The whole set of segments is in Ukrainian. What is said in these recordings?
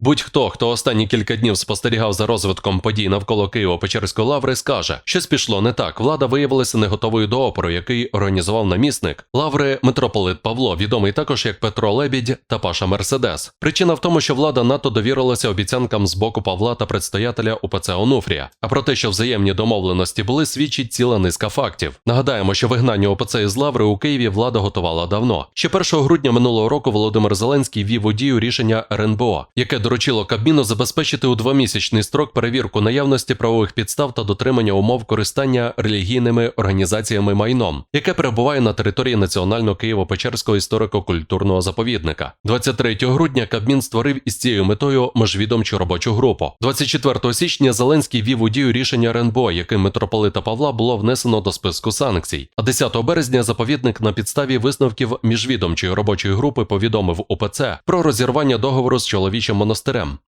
Будь-хто, хто останні кілька днів спостерігав за розвитком подій навколо Києво-Печерської лаври, скаже, щось пішло не так. Влада виявилася не готовою до опору, який організував намісник лаври митрополит Павло, відомий також як Петро Лебідь та Паша Мерседес. Причина в тому, що влада НАТО довірилася обіцянкам з боку Павла та предстоятеля УПЦ Онуфрія. А про те, що взаємні домовленості були, свідчить ціла низка фактів. Нагадаємо, що вигнання УПЦ із лаври у Києві влада готувала давно. Ще 1 грудня минулого року Володимир Зеленський ввів у дію рішення РНБО, яке доручило Кабміну забезпечити у двомісячний строк перевірку наявності правових підстав та дотримання умов користання релігійними організаціями майном, яке перебуває на території Національного Києво-Печерського історико-культурного заповідника. 23 грудня Кабмін створив із цією метою межвідомчу робочу групу. 24 січня Зеленський ввів у дію рішення РНБО, яким митрополита Павла було внесено до списку санкцій. А 10 березня заповідник на підставі висновків міжвідомчої робочої групи повідомив УПЦ про розірвання договору з чоловічим монастирем,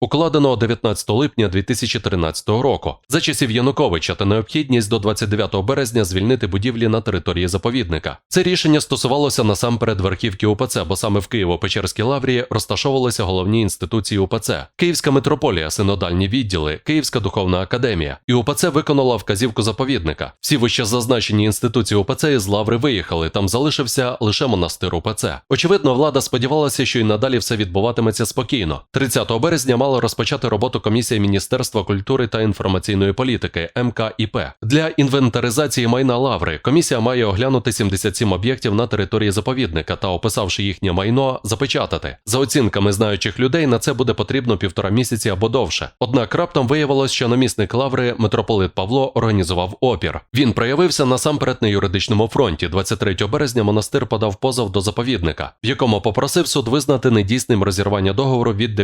укладеного 19 липня 2013 року, за часів Януковича та необхідність до 29 березня звільнити будівлі на території заповідника. Це рішення стосувалося насамперед верхівки УПЦ, бо саме в Києво-Печерській лаврі розташовувалися головні інституції УПЦ: Київська митрополія, синодальні відділи, Київська духовна академія. І УПЦ виконала вказівку заповідника. Всі вище зазначені інституції УПЦ із лаври виїхали. Там залишився лише монастир УПЦ. Очевидно, влада сподівалася, що й надалі все відбуватиметься спокійно. 30 березня мала розпочати роботу комісія Міністерства культури та інформаційної політики МКІП для інвентаризації майна лаври. Комісія має оглянути 77 об'єктів на території заповідника та, описавши їхнє майно, запечатати. За оцінками знаючих людей, на це буде потрібно півтора місяці або довше. Однак раптом виявилось, що намісник лаври митрополит Павло організував опір. Він проявився насамперед на юридичному фронті. 23 березня монастир подав позов до заповідника, в якому попросив суд визнати недійсним розірвання договору від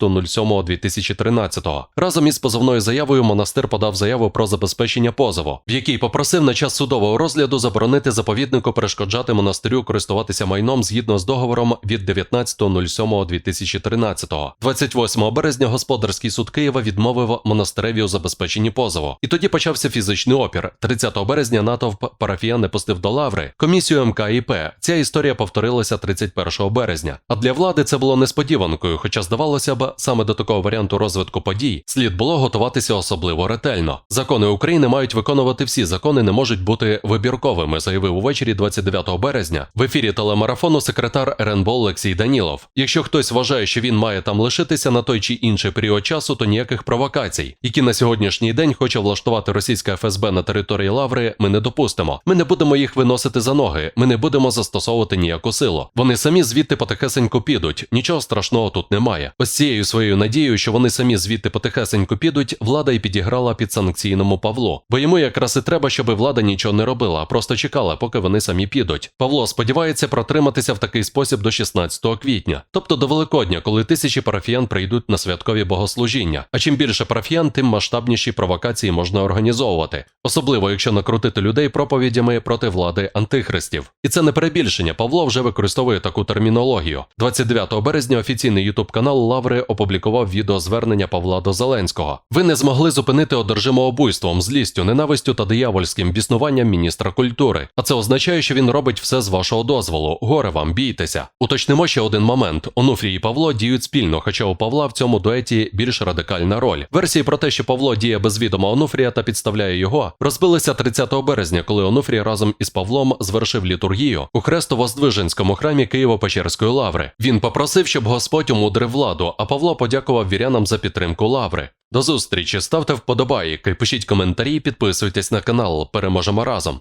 19.07.2013. Разом із позовною заявою монастир подав заяву про забезпечення позову, в якій попросив на час судового розгляду заборонити заповіднику перешкоджати монастирю користуватися майном згідно з договором від 19.07.2013. 28 березня господарський суд Києва відмовив монастиреві у забезпеченні позову. І тоді почався фізичний опір. 30 березня натовп парафіян не пустив до лаври комісію МКІП. Ця історія повторилася 31 березня. А для влади це було несподіванкою, хоча здавалося б, саме до такого варіанту розвитку подій слід було готуватися особливо ретельно. Закони України мають виконувати всі закони, не можуть бути вибірковими, заявив увечері 29 березня в ефірі телемарафону секретар РНБО Олексій Данілов. Якщо хтось вважає, що він має там лишитися на той чи інший період часу, то ніяких провокацій, які на сьогоднішній день хоче влаштувати російська ФСБ на території Лаври, ми не допустимо. Ми не будемо їх виносити за ноги. Ми не будемо застосовувати ніяку силу. Вони самі звідти потихесенько підуть. Нічого страшного тут немає. Ось цією своєю надією, що вони самі звідти потихесенько підуть, влада і підіграла під санкційному Павлу. Бо йому якраз і треба, щоб влада нічого не робила, а просто чекала, поки вони самі підуть. Павло сподівається протриматися в такий спосіб до 16 квітня, тобто до Великодня, коли тисячі парафіян прийдуть на святкові богослужіння. А чим більше парафіян, тим масштабніші провокації можна організовувати, особливо якщо накрутити людей проповідями проти влади антихристів. І це не перебільшення. Павло вже використовує таку термінологію. 29 березня офіційний ютуб канал Лаври опублікував відеозвернення Павла до Зеленського. Ви не змогли зупинити одержимообуйством, злістю, ненавистю та диявольським біснуванням міністра культури. А це означає, що він робить все з вашого дозволу. Горе вам, бійтеся. Уточнимо ще один момент: Онуфрій і Павло діють спільно, хоча у Павла в цьому дуеті більш радикальна роль. Версії про те, що Павло діє без відома Онуфрія та підставляє його, розбилися 30 березня, коли Онуфрій разом із Павлом звершив літургію у Хрестово-Здвиженському храмі Києво-Печерської лаври. Він попросив, щоб Господь умудрив владу, а Павло подякував вірянам за підтримку лаври. До зустрічі, ставте вподобайки, пишіть коментарі, підписуйтесь на канал. Переможемо разом.